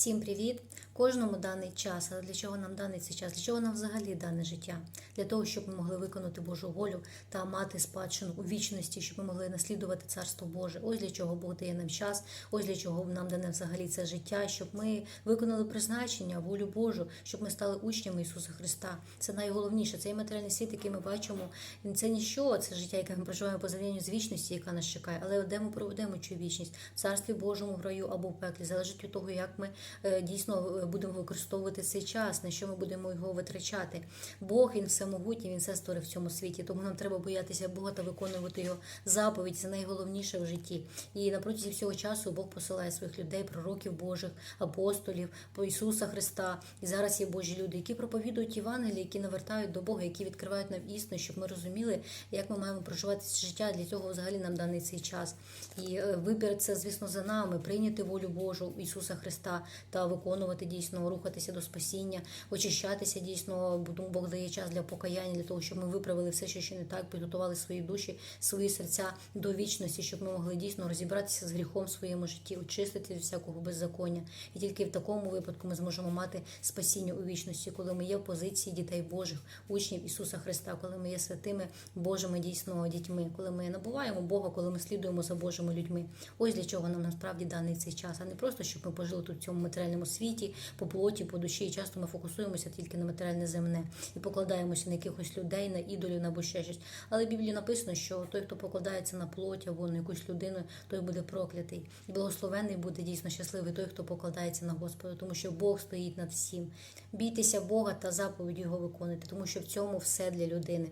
Всім привіт! Кожному даний час. Але для чого нам даний цей час? Для чого нам взагалі дане життя? Для того, щоб ми могли виконати Божу волю та мати спадщину у вічності, щоб ми могли наслідувати Царство Боже. Ось для чого Бог дає нам час, ось для чого нам дане взагалі це життя, щоб ми виконали призначення, волю Божу, щоб ми стали учнями Ісуса Христа. Це найголовніше. Цей матеріальний світ, який ми бачимо, це ніщо, це життя, яке ми проживаємо по завдянню з вічності, яка нас чекає. Але де ми проведемо цю вічність в царстві Божому в раю або в пеклі, залежить від того, як ми е, дійсно е, будемо використовувати цей час, на що ми будемо його витрачати. Бог він всемогутній, він все створив в цьому світі. Тому нам треба боятися Бога та виконувати його заповідь. Це найголовніше в житті. І на протязі всього часу Бог посилає своїх людей, пророків Божих, апостолів, по Ісуса Христа. І зараз є Божі люди, які проповідують Євангелії, які навертають до Бога, які відкривають нам істину, щоб ми розуміли, як ми маємо проживати це життя. Для цього взагалі нам даний цей час. І е, вибір це, звісно, за нами прийняти волю Божу Ісуса Христа та виконувати дійсно, рухатися до спасіння, очищатися дійсно. бо Бог дає час для покаяння, для того, щоб ми виправили все, що ще не так, підготували свої душі, свої серця до вічності, щоб ми могли дійсно розібратися з гріхом в своєму житті, очистити від всякого беззаконня. І тільки в такому випадку ми зможемо мати спасіння у вічності, коли ми є в позиції дітей Божих, учнів Ісуса Христа, коли ми є святими Божими дійсно дітьми, коли ми набуваємо Бога, коли ми слідуємо за Божими людьми. Ось для чого нам насправді даний цей час, а не просто щоб ми пожили тут в цьому матеріальному світі, по плоті, по душі. І часто ми фокусуємося тільки на матеріальне земне і покладаємося на якихось людей, на ідолів, або ще щось. Але в Біблії написано, що той, хто покладається на плоть або на якусь людину, той буде проклятий. І благословений буде дійсно щасливий той, хто покладається на Господа, тому що Бог стоїть над всім. Бійтеся Бога та заповіді його виконуйте, тому що в цьому все для людини.